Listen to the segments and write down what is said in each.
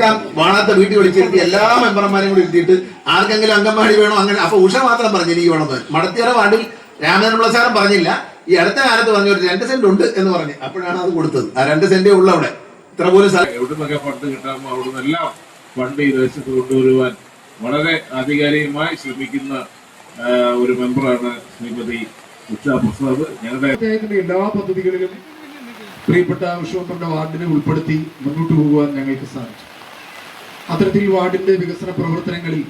എല്ലാം വാണാത്ത വീട്ടിൽ വിളിച്ചിരുത്തി എല്ലാ മെമ്പർമാരെയും കൂടി ഇരുത്തിയിട്ട് ആർക്കെങ്കിലും അംഗൻവാടി വേണോ അങ്ങനെ. അപ്പൊ ഉഷ മാത്രം പറഞ്ഞു എനിക്ക് വേണമെന്ന്. മടത്തിയറ വാർഡിൽ രാമചന്ദ്രൻ സാറും പറഞ്ഞില്ല. ഈ അടുത്ത കാലത്ത് പറഞ്ഞു ഒരു രണ്ട് സെന്റ് ഉണ്ട് എന്ന് പറഞ്ഞു. അപ്പോഴാണ് അത് കൊടുത്തത്. ആ രണ്ട് സെന്റേ ഉള്ളു അവിടെ. ഇത്ര പോലും സ്ഥലം. എവിടുന്നൊക്കെ ഫണ്ട് കിട്ടാമോ അവിടുന്ന് എല്ലാം ഫണ്ട് ഈ ദേശത്ത് കൊണ്ടുവരുവാൻ വളരെ ആധികാരികമായി ശ്രമിക്കുന്ന ഒരു മെമ്പറാണ് ശ്രീമതി ഉച്ച പ്രസാദ്. ഞങ്ങളുടെ എല്ലാ പദ്ധതികളിലും പ്രിയപ്പെട്ട വിശ്വമെമ്പറുടെ വാർഡിനെ ഉൾപ്പെടുത്തി മുന്നോട്ട് പോകുവാൻ ഞങ്ങൾക്ക് സാധിച്ചു. അത്തരത്തിൽ വാർഡിന്റെ വികസന പ്രവർത്തനങ്ങളിൽ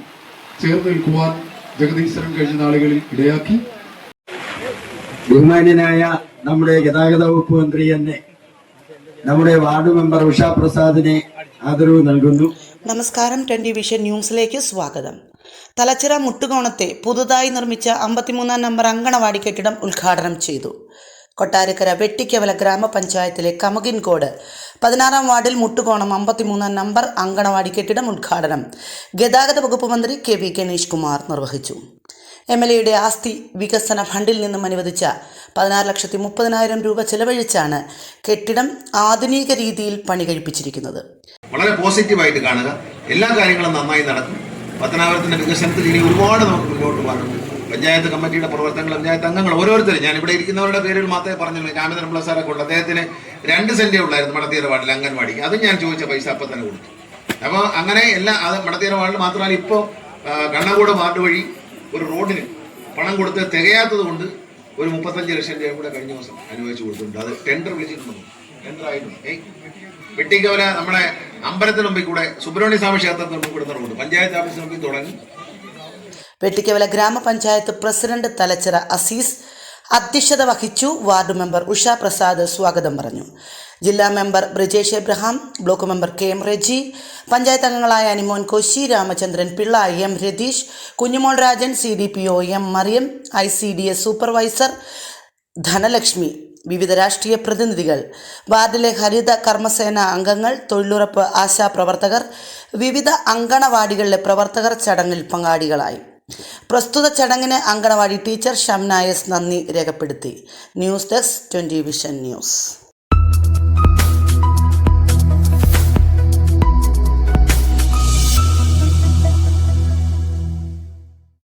ചേർന്ന് നിൽക്കുവാൻ ജഗദീശ്വരൻ കഴിഞ്ഞ നാളുകളിൽ ഇടയാക്കി. ബഹുമാന്യനായ നമ്മുടെ ഗതാഗത വകുപ്പ് മന്ത്രി തന്നെ നമ്മുടെ വാർഡ് മെമ്പർ ഉഷാ പ്രസാദിനെ ആദരവ് നൽകുന്നു. നമസ്കാരം. ട്വന്റി വിഷൻ ന്യൂസിലേക്ക് സ്വാഗതം. തലച്ചിറ മുട്ടുകോണത്തെ പുതുതായി നിർമ്മിച്ച അമ്പത്തിമൂന്നാം നമ്പർ അങ്കണവാടി കെട്ടിടം ഉദ്ഘാടനം ചെയ്തു. കൊട്ടാരക്കര വെട്ടിക്കവല ഗ്രാമപഞ്ചായത്തിലെ കമകിൻകോട് പതിനാറാം വാർഡിൽ മുട്ടുകോണം അമ്പത്തിമൂന്നാം നമ്പർ അങ്കണവാടി കെട്ടിടം ഉദ്ഘാടനം. ഗതാഗത വകുപ്പ് മന്ത്രി കെ വി ഗണേഷ് കുമാർ നിർവഹിച്ചു. എം എൽ എയുടെ ആസ്തി വികസന ഫണ്ടിൽ നിന്നും അനുവദിച്ച പതിനാറ് ലക്ഷത്തി മുപ്പതിനായിരം രൂപ ചെലവഴിച്ചാണ് കെട്ടിടം ആധുനിക രീതിയിൽ പണി കഴിപ്പിച്ചിരിക്കുന്നത്. വളരെ പോസിറ്റീവായിട്ട് കാണുക. എല്ലാ കാര്യങ്ങളും നന്നായി നടക്കും. പത്തനാപുരത്തിന്റെ വികസനത്തിൽ ഇനി ഒരുപാട് നമുക്ക് മുന്നോട്ട് പോകാനുണ്ട്. പഞ്ചായത്ത് കമ്മിറ്റിയുടെ പ്രവർത്തനങ്ങൾ പഞ്ചായത്ത് അംഗങ്ങൾ ഓരോരുത്തരും. ഞാൻ ഇവിടെ ഇരിക്കുന്നവരുടെ പേരിൽ മാത്രമേ പറഞ്ഞുള്ളൂ. രാമചന്ദ്രൻ പിള്ള സാറൊക്കെ ഉള്ളു. അദ്ദേഹത്തിന് രണ്ട് സെന്റേ ഉള്ളായിരുന്നു മടത്തീര വാർഡിൽ അംഗൻവാടിക്ക്. അതും ഞാൻ ചോദിച്ച പൈസ അപ്പം തന്നെ കൊടുത്തു. അപ്പോൾ അങ്ങനെ എല്ലാ അത് മടത്തീര വാർഡിൽ മാത്രമല്ല ഇപ്പോൾ കണ്ണകൂട് വാർഡ് വഴി ഒരു റോഡിന് പണം കൊടുത്ത് തികയാത്തത് കൊണ്ട് ഒരു മുപ്പത്തഞ്ച് ലക്ഷം രൂപ കൂടെ കഴിഞ്ഞ ദിവസം അനുവദിച്ചു കൊടുത്തിട്ടുണ്ട്. അത് ടെൻഡർ വിളിച്ചിട്ടുണ്ട്. ടെൻഡർ ആയിട്ടുണ്ട് വെട്ടിക്കവല നമ്മുടെ അമ്പലത്തിന് മുമ്പിൽ കൂടെ സുബ്രഹ്മണ്യ സ്വാമി ക്ഷേത്രത്തിന് കൂടെ റോഡ് പഞ്ചായത്ത് ഓഫീസിന് മുമ്പിൽ തുടങ്ങി. വെട്ടിക്കവല ഗ്രാമപഞ്ചായത്ത് പ്രസിഡന്റ് തലച്ചിറ അസീസ് അധ്യക്ഷത വഹിച്ചു. വാർഡ് മെമ്പർ ഉഷ പ്രസാദ് സ്വാഗതം പറഞ്ഞു. ജില്ലാ member Brijesh Abraham block member K M Reji panchayat അംഗങ്ങളായ Animon Koshy Ramachandran Pillai M Ratheesh Kunjumol Rajan C D P O M Mariyam I C D S supervisor Dhanalakshmi വിവിധ രാഷ്ട്രീയ പ്രതിനിധികൾ വാർഡിലെ ഹരിത കർമ്മസേന അംഗങ്ങൾ തൊഴിലുറപ്പ് ആശാ പ്രവർത്തകർ വിവിധ അങ്കണവാടികളിലെ പ്രവർത്തകർ ചടങ്ങിൽ പങ്കാളികളായി. പ്രസ്തുത ചടങ്ങിന് അങ്കണവാടി ടീച്ചർ ഷംനായസ് നന്ദി രേഖപ്പെടുത്തി. News desk twenty vision news.